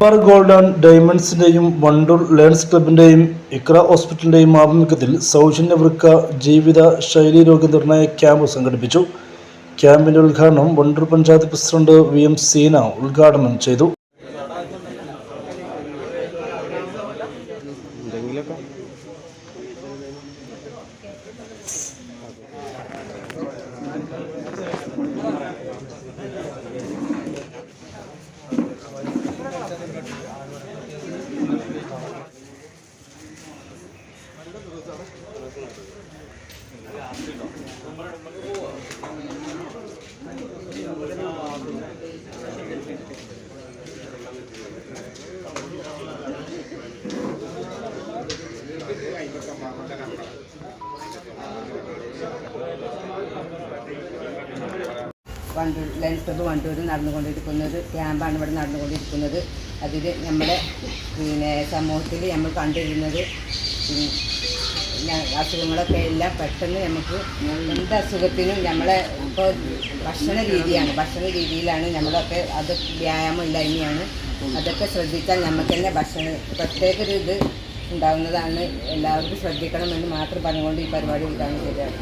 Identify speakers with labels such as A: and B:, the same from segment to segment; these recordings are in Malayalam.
A: Malabar gold and ഡയമണ്ട്സിന്റെയും Wandoor learns ക്ലബിന്റെയും ഇക്ര ഹോസ്പിറ്റലിന്റെയും ആഭിമുഖ്യത്തിൽ സൗജന്യ വൃക്ക ജീവിത ശൈലി രോഗനിർണയ ക്യാമ്പ് സംഘടിപ്പിച്ചു. ക്യാമ്പിന്റെ ഉദ്ഘാടനം Wandoor panchayat president V M Seena ഉദ്ഘാടനം ചെയ്തു.
B: വണ്ടൂർ ലയൺസ് ക്ലബ്ബ് വണ്ടൂരിൽ നടന്നുകൊണ്ടിരിക്കുന്നത് ക്യാമ്പാണ് ഇവിടെ നടന്നുകൊണ്ടിരിക്കുന്നത്. അതിൽ നമ്മുടെ പിന്നെ സമൂഹത്തിൽ നമ്മൾ കണ്ടിരുന്നത് അസുഖങ്ങളൊക്കെ എല്ലാം പെട്ടെന്ന് നമുക്ക് എന്ത് അസുഖത്തിനും നമ്മളെ ഇപ്പോൾ ഭക്ഷണ രീതിയാണ് ഭക്ഷണ രീതിയിലാണ് നമ്മളൊക്കെ അത് വ്യായാമം ഇല്ലായ്മയാണ്. അതൊക്കെ ശ്രദ്ധിച്ചാൽ നമുക്ക് തന്നെ ഭക്ഷണം പ്രത്യേക ഒരു ഇത് ഉണ്ടാകുന്നതാണ് എല്ലാവർക്കും ശ്രദ്ധിക്കണമെന്ന് മാത്രം പറഞ്ഞുകൊണ്ട് ഈ പരിപാടി ഉദ്ഘാടനം ചെയ്തതാണ്.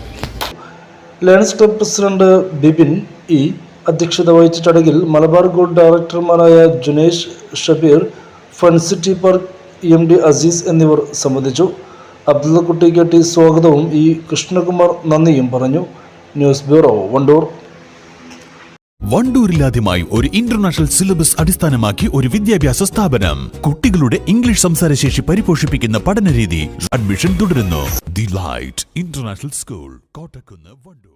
A: Lions club president Bibin E അധ്യക്ഷത വഹിച്ച ചടങ്ങിൽ Malabar gold ഡയറക്ടർമാരായ Junesh Shabeer fun city park M D Azeez എന്നിവർ സംബന്ധിച്ചു. അബ്ദുള്ള കുട്ടി കെട്ടി സ്വാഗതവും ഇ കൃഷ്ണകുമാർ നന്ദിയും പറഞ്ഞു. News bureau Wandoor.
C: വണ്ടൂരിലാദ്യമായി ഒരു ഇന്റർനാഷണൽ സിലബസ് അടിസ്ഥാനമാക്കി ഒരു വിദ്യാഭ്യാസ സ്ഥാപനം. കുട്ടികളുടെ ഇംഗ്ലീഷ് സംസാരശേഷി പരിപോഷിപ്പിക്കുന്ന പഠനരീതി അഡ്മിഷൻ തുടരുന്നു. The light international school Kottakkunnu Wandoor.